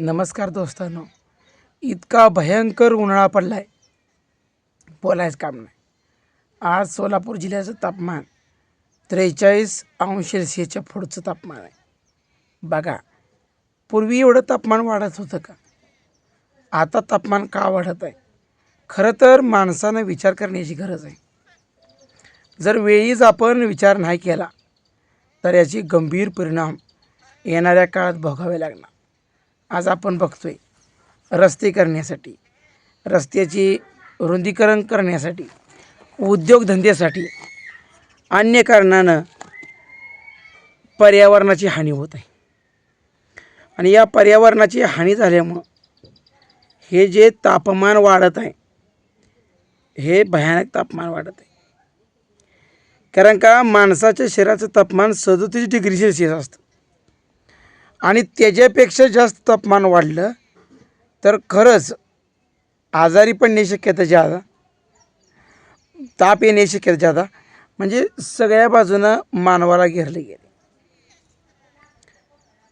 नमस्कार दोस्तांनो. इतका भयंकर उन्हाळा पडला आहे बोलायचं काम नाही. आज सोलापूर जिल्ह्याचं तापमान त्रेचाळीस अंश सेल्सिअसच्या पुढचं तापमान आहे. बघा पूर्वी एवढं तापमान वाढत होतं का? आता तापमान का वाढत आहे? खरं तर माणसानं विचार करण्याची गरज आहे. जर वेळीच आपण विचार नाही केला तर याची गंभीर परिणाम येणाऱ्या काळात भोगावे लागणार. आज आपण बघतोय रस्ते करण्यासाठी रस्त्याची रुंदीकरण करण्यासाठी उद्योगधंद्यासाठी अन्य कारणानं पर्यावरणाची हानी होत आहे. आणि या पर्यावरणाची हानी झाल्यामुळं हे जे तापमान वाढत आहे हे भयानक तापमान वाढत आहे. कारण का माणसाच्या शरीराचं तापमान सदोतीस डिग्री सेल्सिअस असतं. आणि त्याच्यापेक्षा जास्त तापमान वाढलं तर खरंच आजारी पडण्याची शक्यता जादा ताप येण्याची शक्यता ज्यादा. म्हणजे सगळ्या बाजूनं मानवाला घेरले गेले.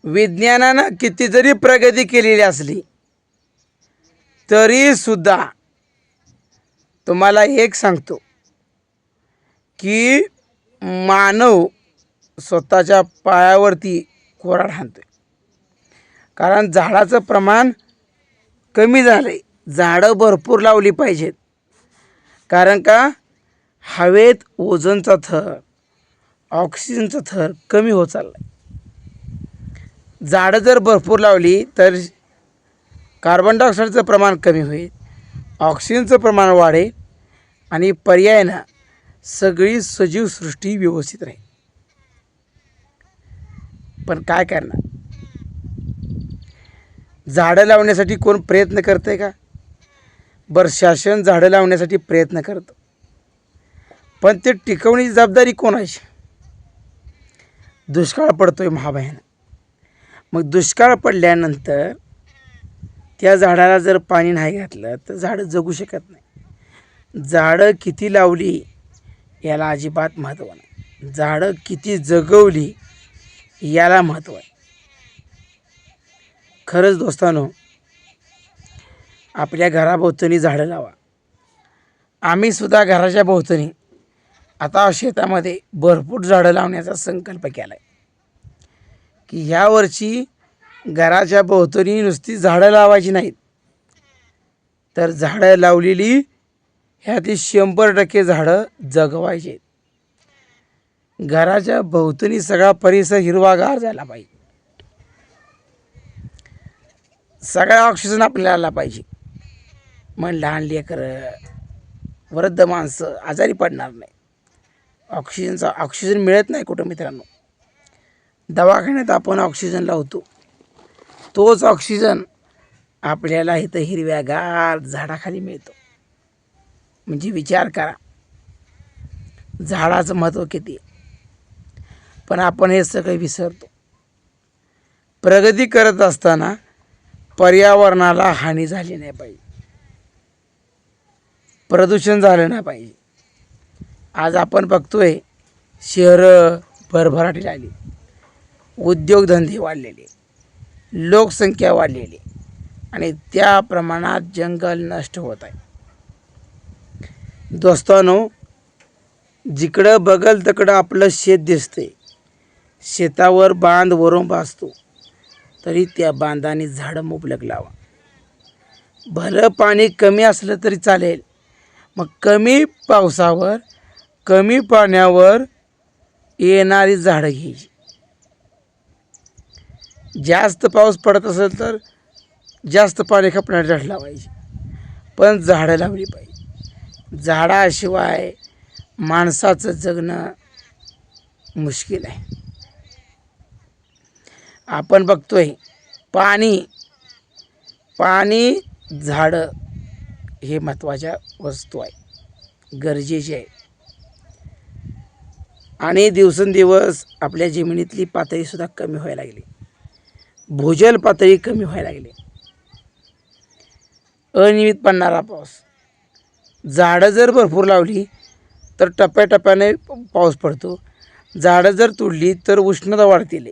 विज्ञानानं किती जरी प्रगती केलेली असली तरीसुद्धा तुम्हाला एक सांगतो की मानव स्वतःच्या पायावरती कोराड आहे कारण झाडाचं प्रमाण कमी झालं आहे झाडं भरपूर लावली पाहिजेत. कारण का? हवेत ओझनचा थर ऑक्सिजनचा थर कमी होत चालला आहे झाडं जर भरपूर लावली तर कार्बन डायऑक्साईडचं प्रमाण कमी होईल ऑक्सिजनचं प्रमाण वाढेल आणि पर्यायानं सगळी सजीव सृष्टी व्यवस्थित राहील. पण काय करणार? झाडं लावण्यासाठी कोण प्रयत्न करतं आहे का? बरं शासन झाडं लावण्यासाठी प्रयत्न करतं. पण ते टिकवण्याची जबाबदारी कोणाची दुष्काळ पडतो आहे महाभयानं मग दुष्काळ पडल्यानंतर त्या झाडाला जर पाणी नाही घातलं तर झाडं जगू शकत नाही. झाडं किती लावली याला अजिबात महत्त्व नाही. झाडं किती जगवली याला महत्त्व आहे खरंच दोस्तानो आपल्या घराभोवतणी झाडं लावा. आम्हीसुद्धा घराच्या भोवतणी. आता शेतामध्ये भरपूर झाडं लावण्याचा संकल्प केला आहे की ह्या घराच्या भोवतणी नुसती झाडं लावायची नाहीत. तर झाडं लावलेली ह्यातील शंभर टक्के झाडं जगवायचे घराच्या भोवतणी सगळा परिसर हिरवागार झाला पाहिजे. सगळा ऑक्सिजन आपल्याला आला पाहिजे. मग लहान लेकरं वृद्ध माणसं आजारी पडणार नाही. ऑक्सिजनचा ऑक्सिजन मिळत नाही कुठं मित्रांनो. दवाखान्यात आपण ऑक्सिजन लावतो तोच ऑक्सिजन आपल्याला इथं हिरव्यागार झाडाखाली मिळतो. म्हणजे विचार करा. झाडाचं महत्त्व किती आहे? पण आपण हे सगळं विसरतो. प्रगती करत असताना पर्यावरणाला हानी झाली नाही पाहिजे. प्रदूषण झालं नाही पाहिजे. आज आपण बघतोय शहरं भरभराटी झाली. उद्योगधंदे वाढलेले. लोकसंख्या वाढलेली. आणि त्या प्रमाणात जंगल नष्ट होत आहे. दोस्तानो जिकडं बगल तिकडं आपलं शेत दिसतंय. शेतावर बांध वरून भासतो. तरी त्या बांधाने झाडं मुबलक लावा. भलं पाणी कमी असलं तरी चालेल. मग कमी पावसावर कमी पाण्यावर येणारी झाडं घ्यायची. जास्त पाऊस पडत असेल तर जास्त पाणी खपणारी झाडं लावायची. पण झाडं लावली पाहिजे. झाडाशिवाय माणसाचं जगणं मुश्किल आहे. आपण बघतोय पाणी पाणी झाडं हे महत्त्वाच्या वस्तू आहे गरजेचे आहे. आणि दिवसेंदिवस आपल्या जमिनीतली पातळीसुद्धा कमी व्हायला लागली. भूजल पातळी कमी व्हायला लागली. अनियमित पडणारा पाऊस. झाडं जर भरपूर लावली तर टप्प्याटप्प्याने पाऊस पडतो. झाडं जर तोडली तर उष्णता वाढतील.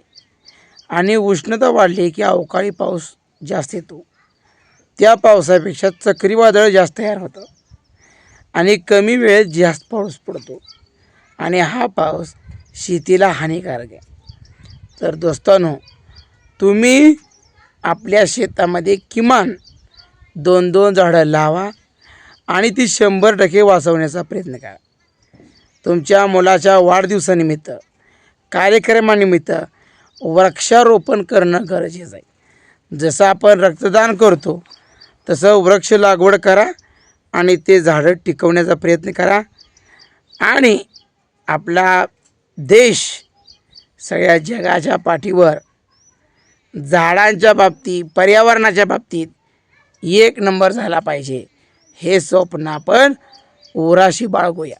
आणि उष्णता वाढली की अवकाळी पाऊस जास्त येतो. त्या पावसापेक्षा चक्रीवादळ जास्त तयार होतं आणि कमी वेळेत जास्त पाऊस पडतो. आणि हा पाऊस शेतीला हानिकारक आहे. तर दोस्तांनो तुम्ही आपल्या शेतामध्ये किमान दोन दोन झाडं लावा आणि ती शंभर टक्के वाचवण्याचा प्रयत्न करा. तुमच्या मुलाच्या वाढदिवसानिमित्त कार्यक्रमानिमित्त वृक्षारोपण करणं गरजेचं आहे. जसं आपण रक्तदान करतो तसं वृक्ष लागवड करा आणि ते झाडं टिकवण्याचा प्रयत्न करा. आणि आपला देश सगळ्या जगाच्या पाठीवर झाडांच्या बाबतीत पर्यावरणाच्या बाबतीत एक नंबर झाला पाहिजे. हे स्वप्न आपण उराशी बाळगूया.